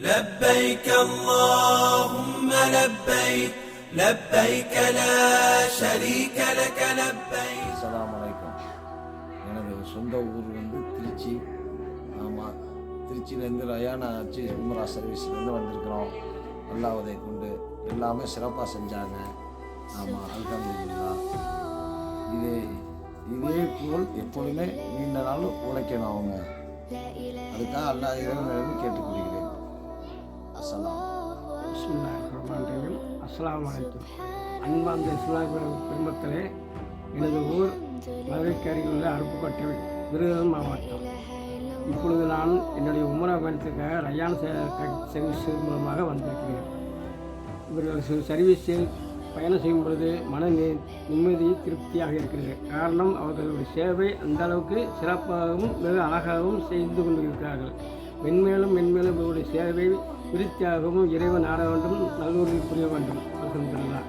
لبيك اللهم لبيك لبيك لا شريك لك لبيك அஸ்ஸலாமு அலைக்கும் எனது சொந்த ஊர் வந்து திருச்சி ஆமாம் திருச்சியிலேருந்து ரயானா ஆச்சு உமரா சர்வீஸ்லேருந்து வந்திருக்கிறோம் அல்லாவதை கொண்டு எல்லாமே சிறப்பாக செஞ்சாங்க ஆமாம் அல்ஹம்துலில்லாஹ் இதே இதே போல் எப்பொழுதுமே நீண்ட நாள் உழைக்கணும் அவங்க அதுக்காக அல்லாஹ் இறைவனிடம் கேட்டுக்கொள்கிறேன் அஸ்லாம் பிஸ்மில்லாஹிர்ரஹ்மானிர்ரஹீம் அஸ்ஸலாமு அலைக்கும் அன்பார்ந்த இஸ்லாமிய குடும்பத்திலே எனது ஊர் மதுரைக்கு அருகில் உள்ள அருப்புக்கோட்டை விருதுநகர் மாவட்டம். இப்பொழுது நான் என்னுடைய உமரா பயணத்துக்காக ரயான் சர்வீஸ் மூலமாக வந்திருக்கிறேன். இவர்கள் சர்வீஸில் பயணம் செய்யும் பொழுது மன நி- நிம்மதி திருப்தியாக இருக்கிறது. காரணம் அவர்களுடைய சேவை அந்த அளவுக்கு சிறப்பாகவும் மிக அழகாகவும் செய்து கொண்டிருக்கிறார்கள். மென்மேலும் மென்மேலும் இவருடைய சேவை விருத்தியாகவும் இறைவன் ஆட வேண்டும் நல்லூரில் புரிய வேண்டும். அல்ஹம்துலில்லாஹ்.